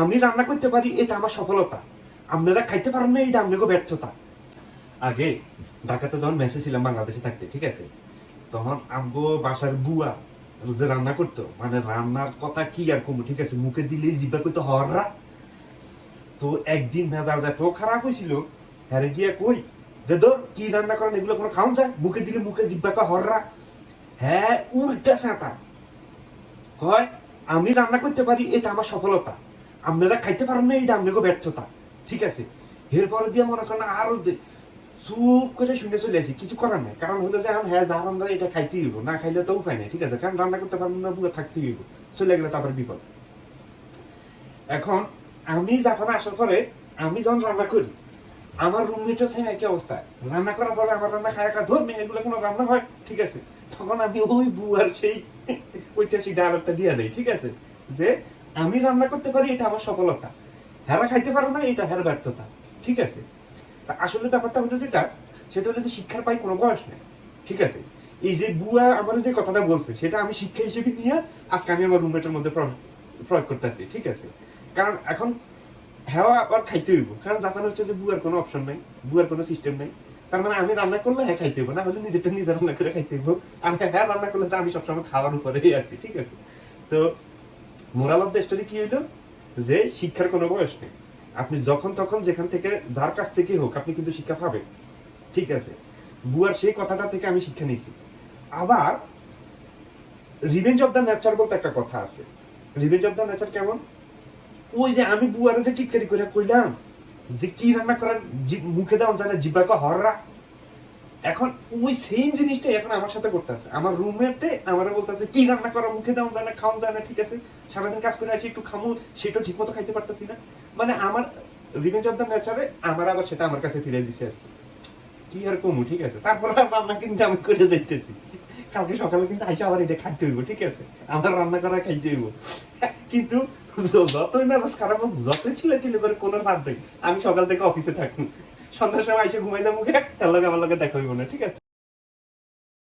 আমি রান্না করতে পারি, এটা আমার সফলতা। আপনারা খাইতে পারেন না এটা আপনাকে ব্যর্থতা। আগে ঢাকাতে যখন মেসে ছিলাম বাংলাদেশে থাকতে, ঠিক আছে? তখন আব্বু বাসার বুয়া যে রান্না করতো মানে রান্নার কথা কি আর কমু, ঠিক আছে? মুখে দিলে জিব্বা করতে, হররা। তো একদিন মেজাজ এত খারাপ হয়েছিল। হ্যারে গিয়ে কই? যে ধর, কি রান্না করেন, এগুলো কোনো খাওয়া যায়? মুখে দিলে মুখে জিব্বা জিব্বাকে হররা। হ্যাঁ উল্টা সাঁতা কয়, আমি রান্না করতে পারি, এটা আমার সফলতা। আপনারা খাইতে পারেন না এটা আপনাকে ব্যর্থতা। ঠিক আছে? এরপরে দিয়ে মনে করেন আরও চুপ করে শুনে চলে আসি, কিছু করার নাই। কারণ হলো যে এখন হ্যাঁ যা আমরা এটা খাইতে হইব, না খাইলে তো উপায় নেই, ঠিক আছে? কারণ রান্না করতে পারবেন না বুয়া থাকতে হইব। চলে গেলে তারপর বিপদ। এখন আমি যখন আসার পরে, আমি যখন রান্না করি, আমার রুমমেটও সেম একই অবস্থা। রান্না করার পরে আমার রান্না খায় একা ধরবে এগুলো কোনো রান্না হয়, ঠিক আছে? তখন আমি ওই বুয়ার সেই ঐতিহাসিক ডায়লগটা দিয়ে দেই, ঠিক আছে? যে আমি রান্না করতে পারি, এটা আমার সফলতা। হেরা খাইতে পারো না, এটা হের ব্যর্থতা। ঠিক আছে? তা আসলে ব্যাপারটা হলো যেটা, সেটা হলো যে শিক্ষার পাই কোনো বয়স নেই। ঠিক আছে? এই যে বুয়া আমার যে কথাটা বলছে, সেটা আমি শিক্ষা হিসেবে নিয়ে আজকে আমি আমার রুমমেটের মধ্যে প্রয়োগ- করতেছি। ঠিক আছে? কারণ এখন হ্যাঁ আবার খাইতে হইব। কারণ জাপান হচ্ছে যে বুয়ার কোনো অপশন নাই, বুয়ার কোনো সিস্টেম নাই। তার মানে আমি রান্না করলে হ্যাঁ খাইতে হইব, না হলে নিজেরটা নিজে রান্না করে খাইতে হইব। আর হ্যাঁ রান্না করলে তো আমি সবসময় খাওয়ার উপরেই আছি। ঠিক আছে? তো মোরাল অফ দ্য স্টোরি কি হইল? যে শিক্ষার কোনো বয়স নেই। আপনি যখন তখন যেখান থেকে, যার কাছ থেকে হোক, আপনি কিন্তু শিক্ষা পাবেন। ঠিক আছে? বুয়ার সেই কথাটা থেকে আমি শিক্ষা নিয়েছি। আবার রিভেঞ্জ অফ দ্য নেচার বলতে একটা কথা আছে। রিভেঞ্জ অফ দ্য নেচার কেমন? ওই যে আমি বুয়ারে যে টিটকারি করে কইলাম, যে কি রান্না করার মুখে দেওয়া যায় না জিব্বাকে হররা। এখন ওই সেম জিনিসটাই এখন আমার সাথে করতেছে আমার রুমমেটে আমার বলতেছে, কি রান্না করা? মুখে দেওয়া যায় না খাওয়া যায় না ঠিক আছে? সারাদিন কাজ করে আসি, একটু খামু, সেটা ঠিক মতো খাইতে পারতেছি না। মানে আমার রিভেঞ্জ অফ দ্য নেচারে আমার আবার সেটা আমার কাছে ফিরে দিছে আর কি। আর কমু, ঠিক আছে? তারপর আর রান্না কিন্তু আমি করে যাইতেছি। কালকে সকালে কিন্তু আইসা আবার এটা খাইতে হইব, ঠিক আছে? আমার রান্না করা খাইতে হইব। কিন্তু যতই মেজাজ খারাপ হোক, যতই ছিলে ছিলে করে কোনো লাভ নেই। আমি সকাল থেকে অফিসে থাকুন সন্ধ্যার সময় এসে ঘুমাই যাব আমার লোকের দেখা না ঠিক আছে?